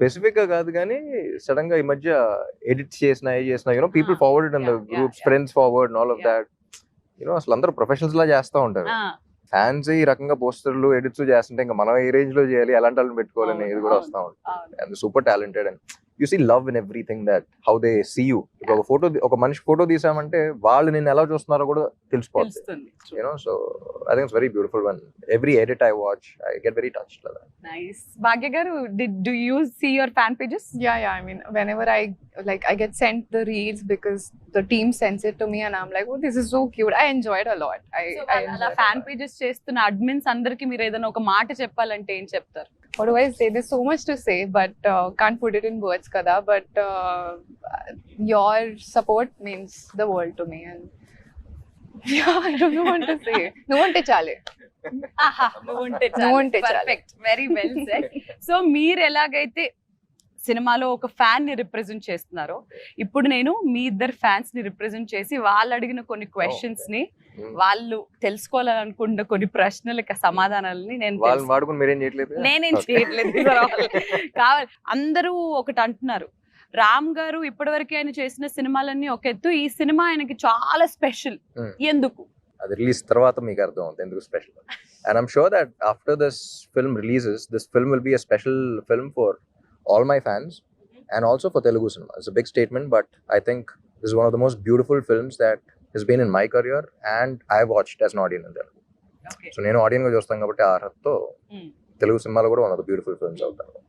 స్పెసిఫిక్గా కాదు కానీ సడన్గా ఈ మధ్య ఎడిట్ చేసిన ఏ చేసిన you know people forward yeah, groups. Friends forward all of. That you know అసలు అందరూ ప్రొఫెషనల్స్ లా చేస్తా ఉంటారు ఫ్యాన్స్ ఈ రకంగా పోస్టర్లు ఎడిట్స్ చేస్తుంటే ఇంకా మనం ఏ రేంజ్లో చేయాలి ఎలాంటి వాళ్ళని పెట్టుకోవాలని ఇది కూడా. వస్తా ఉంటుంది. And super talented and you see love in everything that how they see you ఇప్పుడు ఒక ఫోటో ఒక మనిషి ఫోటో తీసామంటే వాళ్ళు నేను ఎలా చూస్తున్నారో కూడా తెలిసిపోతుంది you know so I think it's very beautiful one every edit I watch I get very touch nice Bhagya garu do you see your fan pages Yeah, yeah. I mean, whenever I like, I get sent the reels because the team sends it to me, and I'm like, oh, this is so cute. I enjoy it a lot. I, I అలా fan. Pages చేస్తున్న admins అందరికి మీరు ఏదైనా ఒక మాట చెప్పాలంటే ఏం చెప్తారు What do I say? There's so much to say, but uh, can't put it in words, kada. But uh, your support means the world to me, and yeah, I don't know what to say. No one chale. నువ్వు ఉంటే నువ్వు ఉంటే చాలు. Perfect very well said so మీరు ఎలాగైతే సినిమాలో ఒక ఫ్యాన్ని represent చేస్తున్నారో. ఇప్పుడు నేను మీ ఇద్దరు ఫ్యాన్స్ని రిప్రజెంట్ చేసి వాళ్ళు అడిగిన కొన్ని క్వశ్చన్స్ని వాళ్ళు తెలుసుకోవాలనుకున్న కొన్ని ప్రశ్నలకి సమాధానాలని నేను నేనేం. చేయట్లేదు. కావాలి. అందరూ ఒకటి అంటున్నారు. రామ్ గారు ఇప్పటివరకు ఆయన చేసిన సినిమాలన్నీ ఒక ఎత్తు. ఈ సినిమా ఆయనకి చాలా స్పెషల్. ఎందుకు? అది రిలీజ్ తర్వాత మీకు అర్థం అవుతుంది. ఎందుకు special? And I'm sure that after this film releases this film will be a special film for all my fans and also for Telugu cinema it's big statement but I think this one of the most beautiful films that he's been in my career and I watched as audience in Telugu so నేను ఆడియన్గా చూస్తాను కాబట్టి ఆ అర్హతతో Hmm. Telugu సినిమాలో కూడా one of the beautiful films అవుతాను.